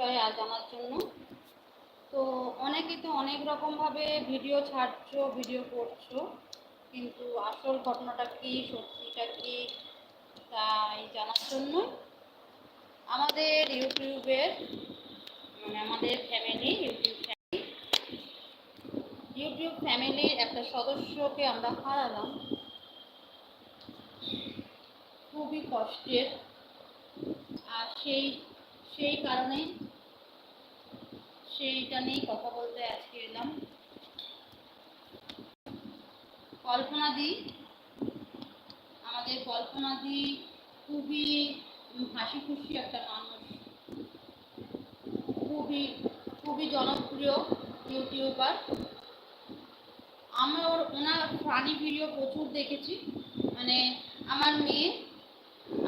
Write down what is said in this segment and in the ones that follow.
বিষয়ে জানার জন্য। তো অনেকেই তো অনেক রকমভাবে ভিডিও ছাড়ছো, ভিডিও করছ, কিন্তু আসল ঘটনাটা কি, সত্যিটা কি তাই জানার জন্য আমাদের ইউটিউবের মানে আমাদের ফ্যামিলি ইউটিউব ফ্যামিলি ইউটিউব ফ্যামিলির একটা সদস্যকে আমরা হারালাম। খুবই কষ্টের। আর সেই সেই কারণে সেইটা নিয়েই কথা বলতে আজকে এলাম। কল্পনা দি, আমাদের কল্পনা দি খুবই হাসি খুশি একটা মানুষ। খুবই খুবই জনপ্রিয় ইউটিউবার। আমি ওর, ওনার ফানি ভিডিও প্রচুর দেখেছি। মানে আমার মেয়ে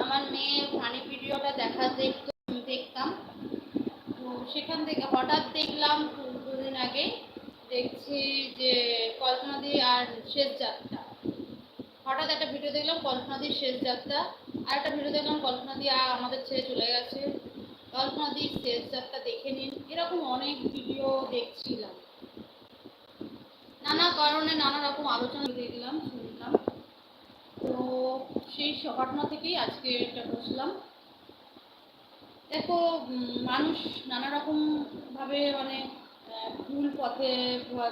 আমার মেয়ে ফানি ভিডিওটা দেখা দেখতো দেখতাম তো সেখান থেকে হঠাৎ দেখলাম দুদিন আগে দেখছি যে কল্পনা দি আর শেষ যাত্রা। হঠাৎ একটা ভিডিও দেখলাম কল্পনা দির শেষ যাত্রা। আর একটা ভিডিও দেখলাম কল্পনা দি আ- আমাদের ছেড়ে চলে গেছে। কল্পনা দির শেষ যাত্রা দেখে নিন। এরকম অনেক ভিডিও দেখছিলাম। নানা কারণে নানা রকম আলোচনা দেখলাম, শুনলাম। তো সেই ঘটনা থেকেই আজকে এটা বসলাম দেখো মানুষ নানা রকম ভাবে মানে ভুল পথে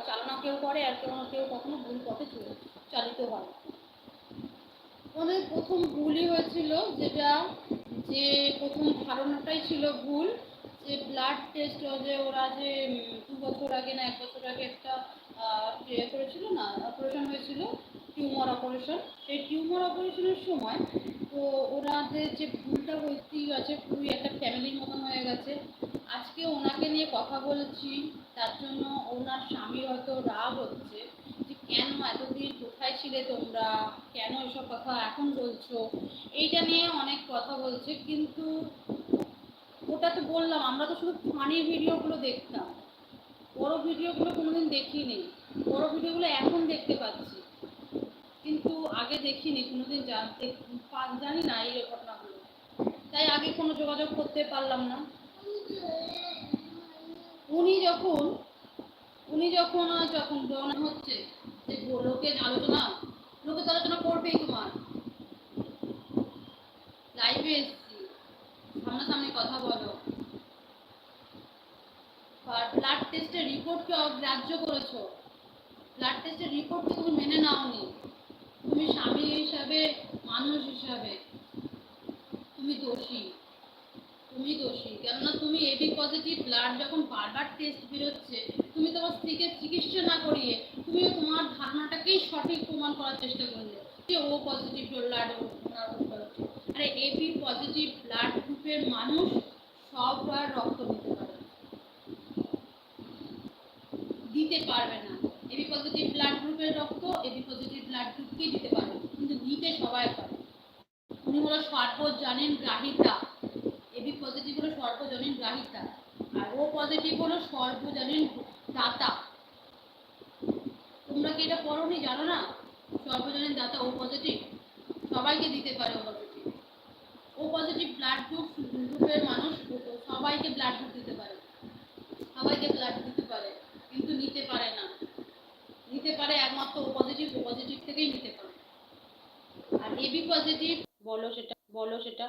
চালনা কেউ করে আর কেউ কেউ কখনো ভুল পথে চালিত হয়। ওদের প্রথম ভুলই হয়েছিল যেটা, যে প্রথম ধারণাটাই ছিল ভুল, যে ব্লাড টেস্ট যে ওরা যে দু বছর আগে না এক বছর আগে একটা ইয়ে করেছিল না অপারেশন হয়েছিল টিউমার অপারেশন সেই টিউমার অপারেশনের সময় তো ওনাদের যে ভুলটা হয়েই গেছে পুরো একটা ফ্যামিলির মতন হয়ে গেছে। আজকে ওনাকে নিয়ে কথা বলছি, তার জন্য ওনার স্বামীর হয়তো রাগ হচ্ছে যে কেন এতদিন কোথায় ছিলে তোমরা? কেন এসব কথা এখন বলছো? এইটা নিয়ে অনেক কথা বলছে, কিন্তু ওটা তো বললাম, আমরা তো শুধু ফানি ভিডিওগুলো দেখতাম। বড় ভিডিওগুলো কোনোদিন দেখিনি। বড় ভিডিওগুলো এখন দেখতে পাচ্ছি। কিন্তু আগে দেখিনি, কোনোদিন জানতে জানি না এই ঘটনাগুলো। তাই আগে কোনো যোগাযোগ করতে পারলাম না। উনি যখন উনি যখন যখন মনে হচ্ছে যে লোকের আলোচনা লোকের তো আলোচনা করবেই তোমার। লাইভে এসছি। সামনাসামনি কথা বলো। ব্লাড টেস্টের রিপোর্টকে অগ্রাহ্য করেছ। ব্লাড টেস্টের রিপোর্টকে তুমি মেনে নাওনি। তুমি স্বামী হিসাবে, মানুষ হিসাবে তুমি দোষী। তুমি দোষী। কেননা তুমি এবি পজিটিভ ব্লাড যখন বারবার টেস্ট বেরোচ্ছে, তুমি তোমার স্ত্রীকে চিকিৎসা না করিয়ে তুমি তোমার ধারণাটাকেই সঠিক প্রমাণ করার চেষ্টা করলে। যে ও পজিটিভ ব্লাড ওনার আরে এবি পজিটিভ ব্লাড গ্রুপের মানুষ সববার রক্ত দিতে পারে না। দিতে পারবে না এবি পজিটিভ ব্লাড গ্রুপের রক্ত এবি পজিটিভ গ্রুপকেই দিতে পারবে, কিন্তু নিতে সবাই পারে উনি হলো সর্বজনীন গ্রাহিতা। এবি পজিটিভ হলো সর্বজনীন গ্রাহিতা। আর ও পজিটিভ হলো সর্বজনীন দাতা। তোমরা কি এটা পড়োনি, জানো না? সর্বজনীন দাতা ও পজিটিভ সবাইকে দিতে পারে O positive O positive blood group গ্রুপের মানুষ, সবাইকে ব্লাড গ্রুপ দিতে পারে। সবাইকে ব্লাড দিতে পারে, কিন্তু নিতে পারে না। নিতে পারে একমাত্র ও পজিটিভ ও পজিটিভ থেকেই নিতে পারো। আর এবি পজিটিভ বলো সেটা বলো সেটা।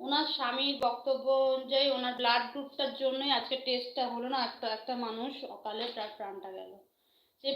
ওনার স্বামীর বক্তব্য অনুযায়ী ওনার ব্লাড গ্রুপটার জন্যই আজকে টেস্টটা হলো না, একটা একটা মানুষ অকালে তার প্রাণটা গেল। সে